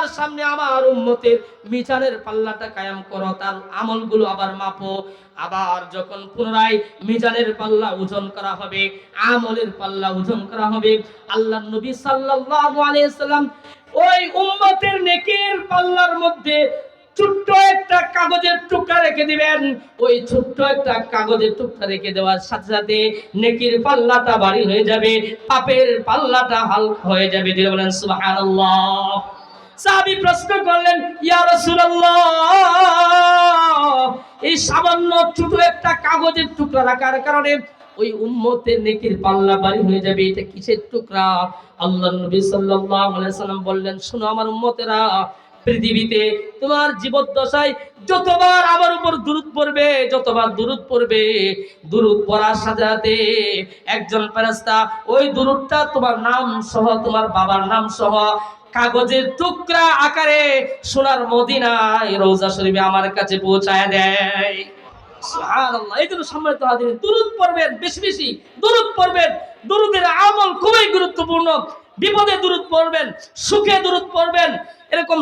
আমার সামনে আমার উম্মতের মিজানের পাল্লাটা কায়াম করো, তার আমলগুলো আবার মাপো। আবার যখন পুনরায় মিজানের পাল্লা ওজন করা হবে, আমলের পাল্লা ওজন করা হবে আল্লাহ নবী সাল্লাল্লাহু আলাইহি সাল্লাম ওই উম্মতের নেকির পাল্লার মধ্যে ছোট্ট একটা কাগজের টুকরা রেখে দিবেন। ওই ছোট্ট একটা কাগজের টুকরা রেখে দেওয়ার সাথে সাথে নেকির পাল্লাটা ভারী হয়ে যাবে, পাপের পাল্লাটা হালকা হয়ে যাবে। বলেন, সুবহানাল্লাহ। সাহাবী প্রশ্ন করলেন, ইয়া রাসূলুল্লাহ, এই সামান্য ছোট একটা কাগজের টুকরা রাখার কারণে ওই উম্মতের নেকির পাল্লা ভারী হয়ে যাবে, এটা কিসের টুকরা? আল্লাহ নবী সাল্লাল্লাহু আলাইহি সাল্লাম বললেন, শোনো আমার উম্মতেরা, পৃথিবীতে তোমার জীবদ্দশায় যতবার আমার উপর দূরত পড়বে, যতবার দূরত পড়বে দূরত পড়ার সাথে সাথে একজন ফেরেশতা ওই দূরতটা তোমার নাম সহ, তোমার বাবার নাম সহ কাগজের টুকরা আকারে সোনার মদিনায় রোজা শরীফে আমার কাছে পৌঁছায় দেয়। বেশি বেশি পড়বেন। দুরুদের খুবই গুরুত্বপূর্ণ। বিপদে দুরুদ পড়বেন, সুখে এরকম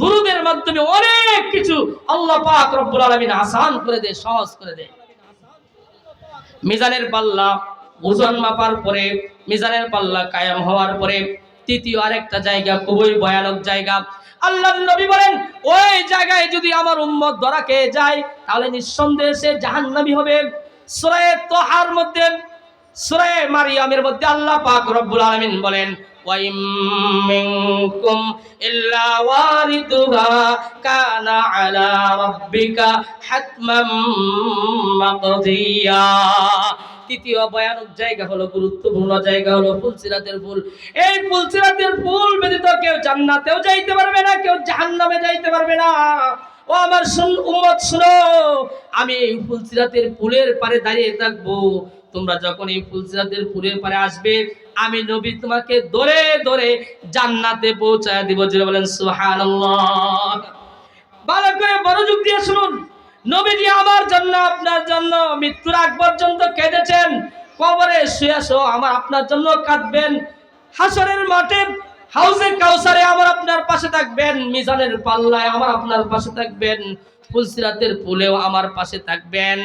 দুরুদের মাধ্যমে অনেক কিছু আল্লাহ পাক রব্বুল আসান করে দেয়, সহজ করে দেয়। মিজানের পাল্লা ওজন মাপার পরে, মিজানের পাল্লা কায়াম হওয়ার পরে তৃতীয় আরেকটা জায়গা, খুবই ভয়ানক জায়গা। আল্লাহ নবী বলেন, ওই জায়গায় যদি আমার উম্মত ধরা খেয়ে যায়, তাহলে নিঃসন্দেহে সে জাহান্নামী হবে। সূরা তোহার মধ্যে সূরা মারিয়ামের মধ্যে আল্লাহ পাক রব্বুল আলমিন বলেন ওয়াইম মিনকুম ইল্লা ওয়ারিদুহা কানা আলা রাব্বিকা হাতমান মাকদিয়া তৃতীয় ভয়ানক জায়গা হলো গুরুত্বপূর্ণ জায়গা হলো ফুলসিরাতের ফুল। এই ফুলসিরাতের ফুল ব্যতীত কেউ জান্নাতেও যাইতে পারবে না, কেউ জাহান্নামে যাইতে পারবে না। ও আমার শুন উম্মত, শুনো, আমি ফুলসিরাতের ফুলের পারে দাঁড়িয়ে থাকব। তোমরা যখন এই ফুলসিরাতের ফুলের পারে আসবে, আমি নবী তোমাকে ধরে ধরে জান্নাতে পৌঁছায় দিব। যে বলেন, সুবহানাল্লাহ। ভালো করে মনোযোগ দিয়ে শুনুন। নবীজি আমার জন্য, আপনার জন্য, মৃত্যুর আগ পর্যন্ত কেঁদেছেন। কবরে শুয়ে শো আমার আপনার জন্য কাঁদবেন। হাসরের মাঠে, হাউসে কাউসারে আমার আপনার পাশে থাকবেন। মিজানের পাল্লায় আমার আপনার পাশে থাকবেন। ফুলসিরাতের ফুলেও আমার পাশে থাকবেন।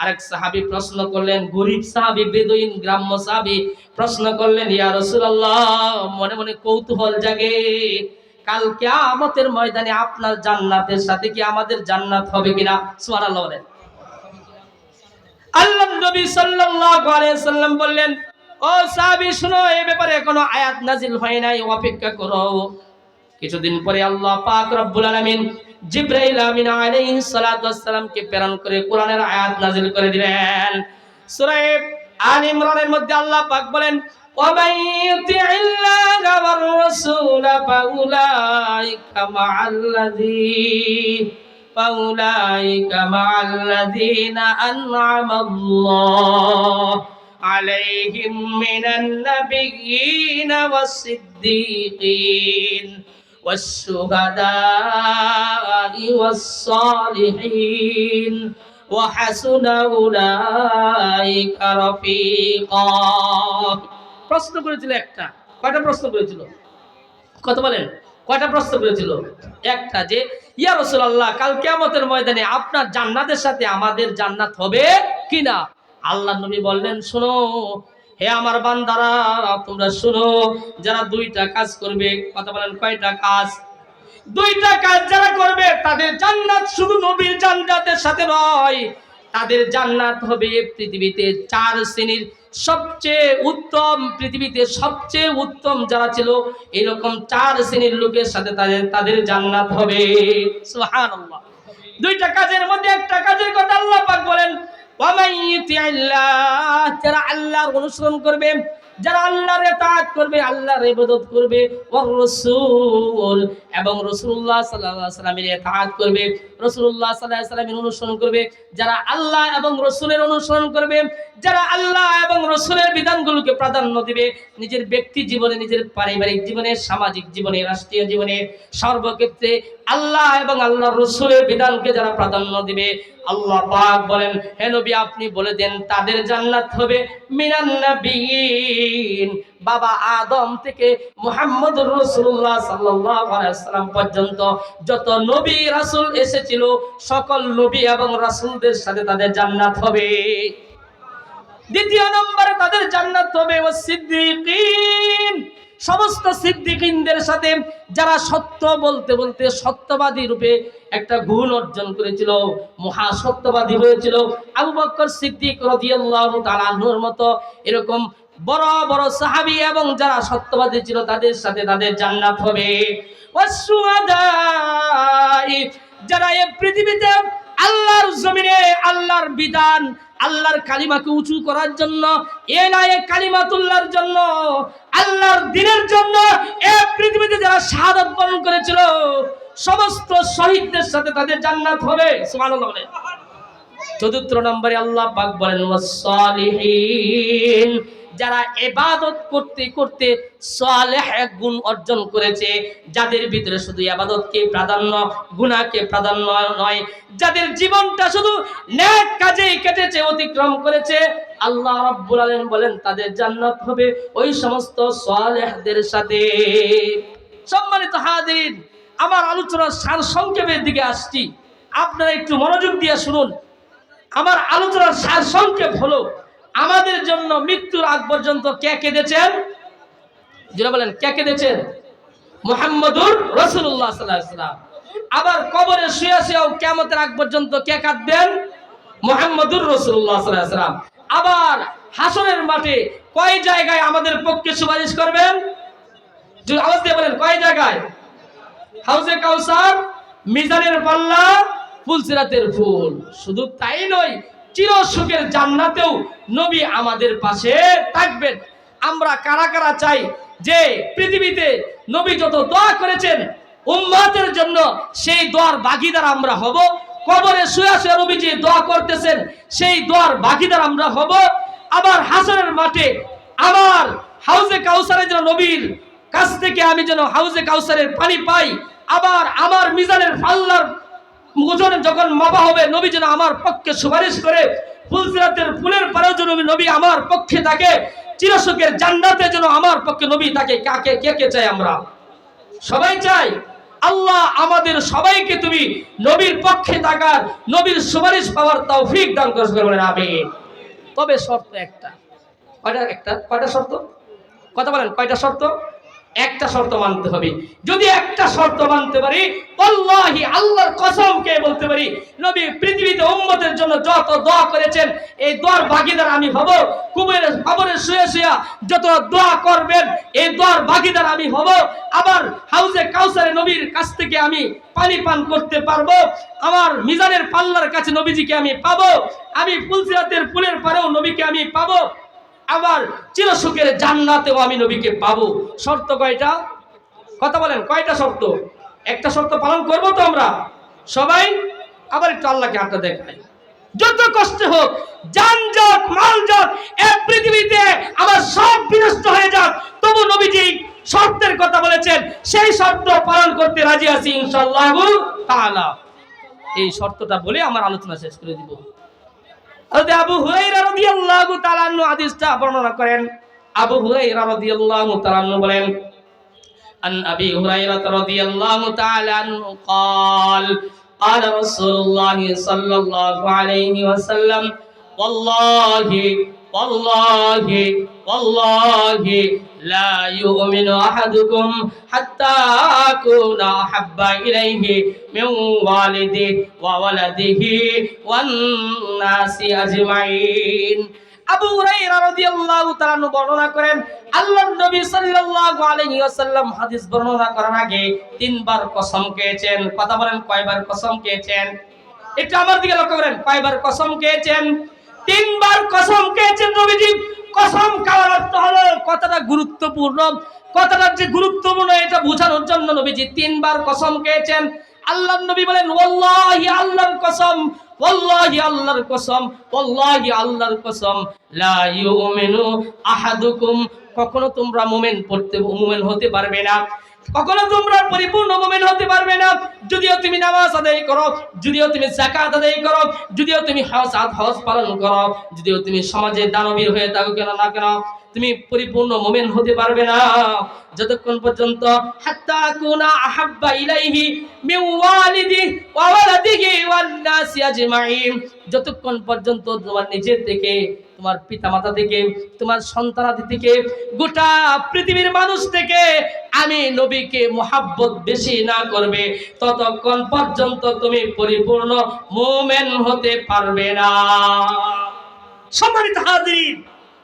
আরেক সাহাবি প্রশ্ন করলেন, গরিব সাহাবী, বেদুইন গ্রাম্য সাহাবী, প্রশ্ন করলেন, ইয়া রাসূলুল্লাহ, মনে মনে কৌতূহল জাগে। কাল কিয়ামতের ময়দানে আপনার জান্নাতের সাথে কি আমাদের জান্নাত হবে কিনা? সুবহানাল্লাহ বলেন। আল্লাহ নবী সাল্লাল্লাহু আলাইহি সাল্লাম বললেন, ও সাহাবী, শুনো, এই ব্যাপারে কোনো আয়াত নাজিল হয় নাই, অপেক্ষা করো। কিছুদিন পরে আল্লাহ পাক রব্বুল আলামিন জিব্রাইল আমিন আলাইহিস সালাতু ওয়াসসালামকে প্রেরণ করে কোরআনের আয়াত নাজিল করে দিলেন সূরা আল ইমরানের মধ্যে আল্লাহ পাক বলেন ومن يطع الله والرسول فأولئك مع الذين فأولئك مع الذين أنعم الله عليهم من النبيين والصديقين والشهداء والصالحين وحسن أولئك رفيقا প্রশ্ন করেছিল একটা কয়টা প্রশ্ন করেছিল কত বলেন কয়টা প্রশ্ন করেছিল একটা যে ইয়া রাসূলুল্লাহ কাল কিয়ামতের ময়দানে আপনার জান্নাতের সাথে আমাদের জান্নাত হবে কিনা আল্লাহ নবী বললেন শোনো হে আমার বান্দারা, তোমরা শোনো, যারা দুইটা কাজ করবে, কথা বলেন কয়টা কাজ? দুইটা কাজ যারা করবে, তাদের জান্নাত শুধু নবীর জান্নাতের সাথে নয়, তাদের জান্নাত হবে পৃথিবীতে চার শ্রেণির সবচেয়ে উত্তম, পৃথিবীতে সবচেয়ে উত্তম যারা ছিল, এরকম চার শ্রেণির লোকের সাথে তাদের তাদের জান্নাত হবে। সুবহানাল্লাহ। দুইটা কাজের মধ্যে একটা কাজের কথা আল্লাহ পাক বলেন যারা আল্লাহর অনুসরণ করবে, যারা আল্লাহর ইতাআত করবে, আল্লাহর ইবাদত করবে রাসূল, এবং রাসূলুল্লাহ সাল্লাল্লাহু আলাইহি সাল্লামের করবে, রাসূলুল্লাহ সাল্লাল্লাহু আলাইহি সাল্লামের অনুসরণ করবে, যারা আল্লাহ এবং রাসূলের অনুসরণ করবে, যারা আল্লাহ এবং রাসূলের বিধানগুলোকে প্রাধান্য দিবে, নিজের ব্যক্তি জীবনে, নিজের পারিবারিক জীবনে, সামাজিক জীবনে, রাষ্ট্রীয় জীবনে, সর্বক্ষেত্রে আল্লাহ এবং আল্লাহর রসুলের বিধানকে যারা প্রাধান্য দিবে আল্লাহ পাক বলেন, হে নবী, আপনি বলে দেন, তাদের জান্নাত হবে মিনান নবীন বাবা আদম থেকে সাল্লাল্লাহু আলাইহি সাল্লাম পর্যন্ত যত নবী, রাসূল এসেছিল, সকল নবী এবং রাসূলদের সাথে তাদের জান্নাত হবে। দ্বিতীয় নম্বরে তাদের জান্নাত হবে ও সিদ্দিকিন সমস্ত সিদ্দিকিনদের সাথে যারা সত্য বলতে বলতে সত্যবাদী রূপে একটা গুণ অর্জন করেছিল, মহা সত্যবাদী হয়েছিল। আবু বক্কর সিদ্দিক রাদিয়াল্লাহু তাআলা আনহুর মতো এরকম বড় বড় সাহাবী এবং যারা সত্যবাদী ছিল তাদের সাথে তাদের জান্নাত হবে। যারা এই পৃথিবীতে আল্লাহর জমিনে আল্লাহর বিধান, আল্লাহর কালিমাকে উঁচু করার জন্য, এ নয় কালিমাতুল্লাহর জন্য দিনের জন্য এ পৃথিবীতে যারা শাহাদত বরণ করেছিল, সমস্ত শহীদদের সাথে তাদের জান্নাত হবে। সুবহানাল্লাহ চতুর্থ নম্বরে আল্লাহ পাক বলেন, ওয়াসসালিহিন যারা এবাদত করতে করতে সালেহ গুণ অর্জন করেছে, যাদের ভিতরে শুধু এবাদতকে প্রাধান্য গুণাকে প্রাধান্য নয়, যাদের জীবনটা শুধু নেক কাজেই কেটেছে, অতিক্রম করেছে, আল্লাহ রাব্বুল আলামিন বলেন, তাদের জান্নাত হবে ওই সমস্ত সালেহদের সাথে। সম্মানিত হাজিরিন, আমার আলোচনার সার সংক্ষেপের দিকে আসছি। আপনারা একটু মনোযোগ দিয়ে শুনুন। আমার আলোচনার সার সংক্ষেপ হলো আমাদের জন্য মৃত্যুর আগ পর্যন্ত কে কেঁদেছেন? যেটা বলেন, কে কেঁদেছেন? মোহাম্মদুর রসুল্লাহ সাল্লাম আবার কবরে শুয়ে শুয়েও কেমতের আগ পর্যন্ত কে কাঁদবেন? মোহাম্মদুর রসুল্লাহ সাল্লাম আবার হাসনের মাঠে কয় জায়গায় আমাদের পক্ষে সুপারিশ করবেন? আওয়াজ দিয়ে বলেন, কয় জায়গায়? হাউজে কাউসার, মিজানের পাল্লা, ফুলসিরাতের ফুল। শুধু তাই নয় চির সুখের জান্নাতেও নবী আমাদের পাশে থাকবেন। আমরা কারা কারা চাই যে পৃথিবীতে নবী যত দোয়া করেছেন, উম্মাতের জন্য সেই দোয়ার বাগিদার আমরা হব। কবরে শুয়ে শুয়ে নবী যে দোয়া করতেছেন, সেই দোয়ার বাগিদার আমরা হব। আবার হাসনের মাঠে আমার হাউজে কাউসারের যেন নবীর কাছ থেকে আমি যেন হাউজে কাউসারের পানি পাই, আবার আমার মিজানের পাল্লার ওজনে যখন মাপা হবে, নবী যেন আমার পক্ষে সুপারিশ করে ফুলসিরাতের ফুলের পরেও যেন নবী আমার পক্ষে থাকে, চিরসুখের জান্নাতে যেন আমার পক্ষে নবী থাকে, কাকে, কে কে চাই আমরা? সবাই চাই? আল্লাহ আমাদের সবাইকে তুমি নবীর পক্ষে থাকার, নবীর সুপারিশ পাওয়ার তৌফিক দান করবে বলেন, আমিন। তবে শর্ত একটা। কয়টা একটা, কয়টা শর্ত? কথা বলেন, কয়টা শর্ত? একটা শর্ত মানতে হবে। যদি একটা শর্ত মানতে পারি আল্লাহি আল্লাহর কসম কে বলতে পারি, নবী পৃথিবীতে উম্মতের জন্য যত দোয়া করেছেন, এই দোয়ার ভাগিদার আমি হব। কুবের খবরে শুয়ে শুয়ে যত দোয়া করবেন, এই দোয়ার ভাগিদার আমি হব। আবার হাউজে কাউসারে নবীর কাছ থেকে আমি পানি পান করতে পারব। আমার মিজানের পাল্লার কাছে নবীজিকে আমি পাবো। আমি ফুলসিরাতের ফুলের পরেও নবীকে আমি পাবো। আবার চিরসুখের জান্নাতেও আমি নবীকে পাবো। শর্ত কয়টা? কথা বলেন, কয়টা শর্ত? একটা শর্ত পালন করব তো আমরা। সবাই, আবার একটু আল্লাহকে হাতটা দেখাই যত কষ্ট হোক, যান যাক, মাল যাক এই পৃথিবীতে আমার সব বিনষ্ট হয়ে যাক। তবু নবীজি শর্তের কথা বলেছেন, সেই শর্ত পালন করতে রাজি আছি ইনশাআল্লাহ তাআলা। এই শর্তটা বলে আমার আলোচনা শেষ করে দিব। হযরত আবু হুরায়রা রাদিয়াল্লাহু তাআলা আনহু হাদিসটা বর্ণনা করেন আবু হুরায়রা রাদিয়াল্লাহু তাআলা আনহু বলেন عن أبي هريرة رضي الله تعالى عنه قال قال رسول الله صلى الله عليه وسلم والله والله والله لا يؤمن أحدكم حتى أكون أحب إليه من والده وولده والناس أجمعين আবু হুরাইরা রাদিয়াল্লাহু তাআলা আনহু বর্ণনা করেন আল্লাহর নবী সাল্লাল্লাহু আলাইহি ওয়াসাল্লাম হাদিস বর্ণনা করার আগে তিনবার কসম খেয়েছেন কথা বলেন কয়বার কসম খেয়েছেন একটু আমার দিকে লক্ষ্য করেন কয়বার কসম খেয়েছেন তিনবার কসম খেয়েছেন নবীজি কসম খাওয়ার অর্থ হলো। কথাটা গুরুত্বপূর্ণ। কথাটা যে গুরুত্বপূর্ণ, এটা বোঝানোর জন্য নবীজি তিনবার কসম খেয়েছেন। আল্লাহর নবী বলেন, ওয়াল্লাহি আল্লাহর কসম, ওয়াল্লাহি আল্লাহর কসম, ওয়াল্লাহি আল্লাহর কসম, লা ইউমিনু আহাদুকুম। কখনো তোমরা মুমিন পড়তে, মুমিন হতে পারবে না। কখনো তোমরা পরিপূর্ণ মোমেন হতে পারবে না। যদিও তুমি নামাজ আদায় করো, যদিও তুমি জাকাত আদায় করো, যদিও তুমি হজ, আদ, হজ পালন করো, যদিও তুমি সমাজে দানবীর হয়ে থাকো কেন না কেন, তুমি পরিপূর্ণ মোমেন হতে পারবে না। যতক্ষণ পর্যন্ত হাত্তা কুনা আহাব্বা ইলাইহি মিন ওয়ালিদি ওয়া ওয়ালাদিহি ওয়ান নাসি আজমাইন। যতক্ষণ পর্যন্ত তোমার নিজের থেকে, তোমার পিতামাতা থেকে, তোমার সন্তানাদি থেকে, গোটা পৃথিবীর মানুষ থেকে আমি নবীকে মোহাব্বত বেশি না করবে, ততক্ষণ পর্যন্ত তুমি পরিপূর্ণ মোমেন হতে পারবে না। সম্মানিত হাজির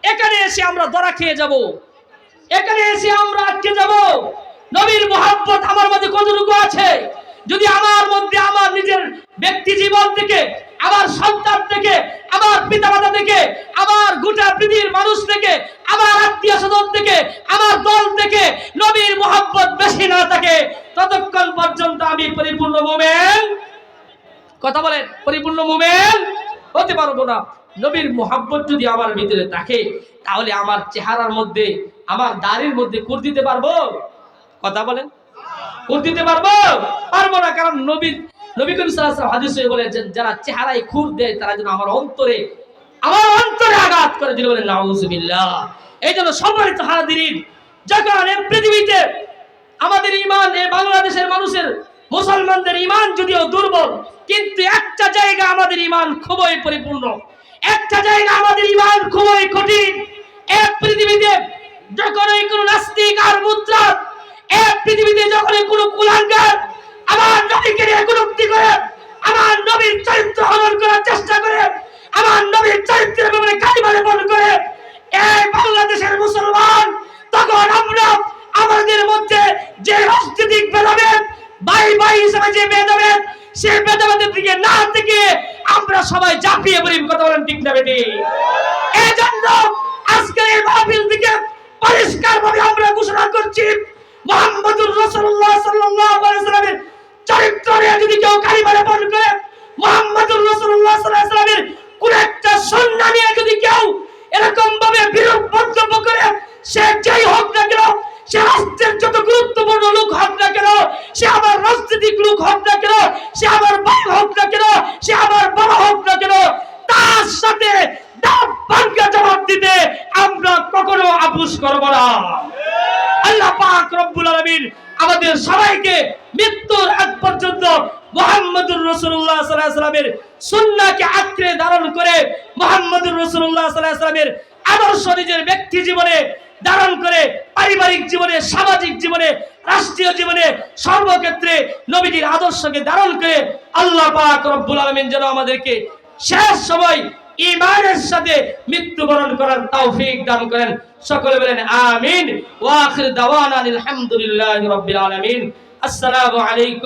এখানে এসে আমরা ধরা খেয়ে যাব। এখানে এসে আমরা আটকে যাব। নবীর মোহাব্বত আমার মধ্যে কতটুকু আছে? যদি আমার মধ্যে আমার নিজের ব্যক্তি জীবন থেকে, আমার সন্তান থেকে আমার পিতামাতা থেকে আমার গোটা পৃথিবীর মানুষ থেকে আমার আত্মীয় স্বজন থেকে আমার দল থেকে, নবীর মোহাব্বত বেশি না থাকে, ততক্ষণ পর্যন্ত আমি পরিপূর্ণ মোমেন। কথা বলেন, পরিপূর্ণ মোমেন? হতে পারব না। নবীর মোহাব্বত যদি আমার ভিতরে থাকে, তাহলে আমার চেহারার মধ্যে, আমার দাড়ির মধ্যে কুর দিতে পারব? কথা বলেন। কুর দিতে পারব? পারব না, কারণ নবীর নবী করিম সাল্লাল্লাহু হাদিসে বলেছেন, যারা চেহারায় খুর দেয়, তারা যেন আমার অন্তরে আমার অন্তরে আঘাত করে। দিলে বলে নাউজুবিল্লাহ। এই জন্য সম্মানিত হাদিরিন যখন এই পৃথিবীতে আমাদের ইমান এই বাংলাদেশের মানুষের, মুসলমানদের ইমান যদিও দুর্বল, কিন্তু একটা জায়গা আমাদের ইমান খুবই পরিপূর্ণ। একটা জায়গা আমাদের ইমান খুবই কঠিন। এক পৃথিবীতে যখন এই কোনো নাস্তিক আর মুদ্রা এক পৃথিবীতে যখন এই কোনো কুলাঙ্গার আমার নবীকে নিয়ে কুলুক্তি করে, আমার নবীর চরিত্র হরণ করার চেষ্টা করে, আমার নবীর চরিত্রের ব্যাপারে কালিমারে বল করে, এই বাংলাদেশের মুসলমান, তখন আমরা আমাদের মধ্যে যে রাজনৈতিক ভেদাভেদ, ভাই ভাই হিসেবে যে ভেদাভেদ, সেই ভেদাভেদের দিকে না থেকে আমরা সবাই ঝাঁপিয়ে পড়ি, কথা বলেন ঠিক না বেটি? এই জন্য আজকে এই মাহফিল থেকে পরিষ্কার ভাবে আমরা ঘোষণা করছি, মোহাম্মদুর রাসূলুল্লাহ সাল্লাল্লাহু আলাইহি সাল্লামের চরিত্র নিয়ে যদি কেউ কালিমারে বল করে মোহাম্মদুর রাসূলুল্লাহ সাল্লাল্লাহু আলাইহি কোন একটা সন্না নিয়ে যদি কেউ এরকম ভাবে বিরূপ মন্তব্য করে, সে যেই হোক না কেন, সে রাষ্ট্রের যত গুরুত্বপূর্ণ লোক হোক না কেন, সে আমার রাজনৈতিক লোক হোক না কেন, সে আমার ভাই হোক না কেন, সে আমার বড় হোক না কেন, তার সাথে দাঁত ভাঙ্গা জবাব দিতে আমরা কখনো আপুস করব না। আল্লাহ পাক রব্বুল আলামিন আমাদের সবাইকে মৃত্যুর আগ পর্যন্ত মুহাম্মদুর রাসূলুল্লাহ সাল্লাল্লাহু আলাইহি সাল্লামের সুন্নাহকে আঁকড়ে ধারণ করে মুহাম্মদুর রাসূলুল্লাহ সাল্লাল্লাহু আলাইহি সাল্লামের আদর্শ নিজের ব্যক্তি জীবনে ধারণ করে পারিবারিক জীবনে, সামাজিক জীবনে, রাষ্ট্রীয় জীবনে সর্বক্ষেত্রে নবীজির আদর্শকে ধারণ করে আল্লাহ পাক রব্বুল আলামিন যেন আমাদেরকে শেষ সময় ইমানের সাথে মৃত্যুবরণ করার তৌফিক দান করেন। সকলে বলেন আমিন। ওয়া আখির দাওয়ানা আলহামদুলিল্লাহি রাব্বিল আলামিন। আসসালামু আলাইকুম।